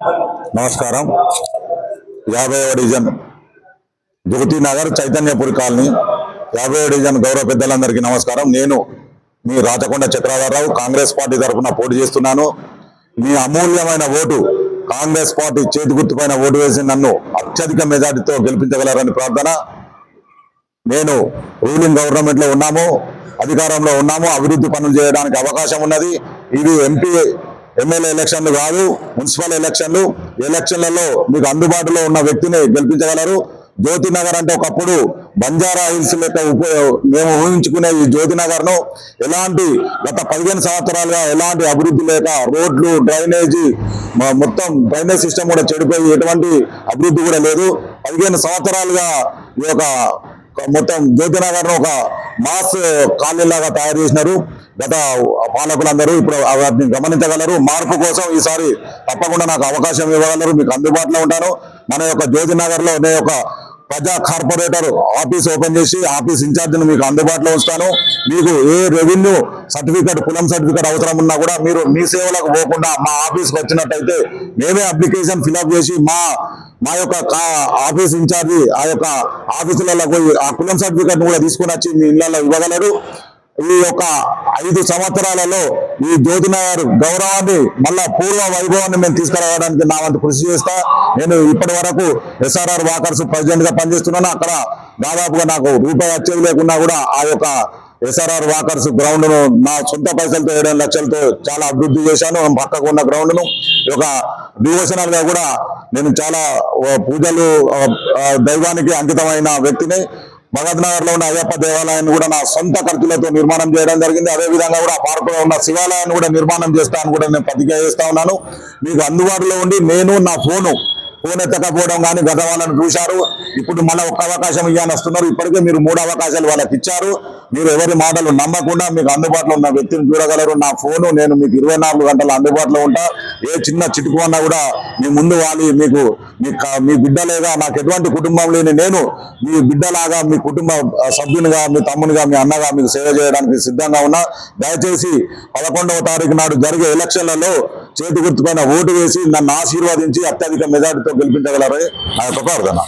నమస్కారం. యాభైవ డివిజన్ జ్యోతి నగర్ చైతన్యపురి కాలనీ. యాభై డివిజన్ గౌరవ పెద్దలందరికీ నమస్కారం. నేను మీ రాచకొండ చక్రధరరావు కాంగ్రెస్ పార్టీ తరఫున పోటీ చేస్తున్నాను. మీ అమూల్యమైన ఓటు కాంగ్రెస్ పార్టీ చేతి గుర్తుపైన ఓటు వేసి నన్ను అత్యధిక మెజార్టీతో గెలిపించగలరని ప్రార్థన. నేను రూలింగ్ గవర్నమెంట్లో ఉన్నాము అధికారంలో ఉన్నాము అభివృద్ధి పనులు చేయడానికి అవకాశం ఉన్నది. ఇది ఎంపీ ఎమ్మెల్యే ఎలక్షన్లు కాదు మున్సిపల్ ఎలక్షన్లు. ఎలక్షన్లలో మీకు అందుబాటులో ఉన్న వ్యక్తిని గెలిపించగలరు. జ్యోతి నగర్ అంటే ఒకప్పుడు బంజారా హిల్స్ లెక్క మేము ఊహించుకునే ఈ జ్యోతి నగర్ను ఎలాంటి గత పదిహేను సంవత్సరాలుగా ఎలాంటి అభివృద్ధి లేక రోడ్లు డ్రైనేజీ మొత్తం డ్రైనేజ్ సిస్టమ్ కూడా చెడిపోయి ఎటువంటి అభివృద్ధి కూడా లేదు. పదిహేను సంవత్సరాలుగా ఈ యొక్క మొత్తం జ్యోతినగర్ ఒక మాస్ కాలనీలాగా తయారు చేసినారు. గత పాలకులందరూ ఇప్పుడు వాటిని గమనించగలరు. మార్పు కోసం ఈసారి తప్పకుండా నాకు అవకాశం ఇవ్వగలరు. మీకు అందుబాటులో ఉంటాను. మన యొక్క జ్యోతినగర్లో నేను ప్రజా కార్పొరేటర్ ఆఫీస్ ఓపెన్ చేసి ఆఫీస్ ఇన్ఛార్జిని మీకు అందుబాటులో ఉంచుతాను. మీకు ఏ రెవెన్యూ సర్టిఫికేట్ కులం సర్టిఫికేట్ అవసరం ఉన్నా కూడా మీరు మీ సేవలకు పోకుండా మా ఆఫీస్కి వచ్చినట్టయితే మేమే అప్లికేషన్ ఫిల్అప్ చేసి మా మా యొక్క కా- ఆఫీస్ ఇన్ఛార్జి ఆ యొక్క ఆఫీసులలో పోయి ఆ కులం సర్టిఫికేట్ కూడా తీసుకుని వచ్చి మీ ఇళ్ళలో ఇవ్వగలరు. ఈ యొక్క ఐదు సంవత్సరాలలో ఈ జ్యోతినగర్ గౌరవాన్ని మళ్ళా పూర్వ వైభవాన్ని మేము తీసుకురావడానికి నా వంతు కృషి చేస్తా. నేను ఇప్పటి వరకు ఎస్ఆర్ఆర్ వాకర్స్ ప్రెసిడెంట్గా పనిచేస్తున్నాను. అక్కడ దాదాపుగా నాకు రూపాయి వచ్చేది లేకున్నా కూడా ఆ యొక్క ఎస్ఆర్ఆర్ వాకర్స్ గ్రౌండ్ను నా సొంత పైసలతో ఏడు లక్షలతో చాలా అభివృద్ధి చేశాను. పక్కకు ఉన్న గ్రౌండ్ను. ఒక డివోషనల్గా కూడా నేను చాలా పూజలు దైవానికి అంకితమైన వ్యక్తిని. భగత్ నగర్లో ఉన్న అయ్యప్ప దేవాలయాన్ని కూడా నా సొంత ఖర్చులతో నిర్మాణం చేయడం జరిగింది. అదే విధంగా కూడా ఆ పార్కులో ఉన్న శివాలయాన్ని కూడా నిర్మాణం చేస్తాను కూడా నేను ప్రతిజ్ఞ చేస్తా ఉన్నాను. మీకు అందుబాటులో ఉండి నేను నా ఫోను ఫోన్ ఎత్తకపోవడం కానీ గత వాళ్ళని చూశారు. ఇప్పుడు మళ్ళీ ఒక్క అవకాశం ఇవ్వని వస్తున్నారు. ఇప్పటికే మీరు మూడు అవకాశాలు వాళ్ళకి ఇచ్చారు. మీరు ఎవరి మాటలు నమ్మకుండా మీకు అందుబాటులో ఉన్న వ్యక్తిని చూడగలరు. నా ఫోను నేను మీకు ఇరవై నాలుగు గంటలు అందుబాటులో ఉంటా. ఏ చిన్న చిటుకు అన్నా కూడా మీ ముందు వాలి మీకు మీ మీ బిడ్డలేగా నాకు ఎటువంటి కుటుంబం లేని నేను మీ బిడ్డలాగా మీ కుటుంబ సభ్యునిగా మీ తమ్మునిగా మీ అన్నగా మీకు సేవ చేయడానికి సిద్ధంగా ఉన్నా. దయచేసి పదకొండవ తారీఖు నాడు జరిగే ఎలక్షన్లలో చేతి గుర్తుపైన ఓటు వేసి నన్ను ఆశీర్వదించి అత్యధిక మెజార్టీతో గెలిపించగలరే? నా యొక్క ప్రార్థన.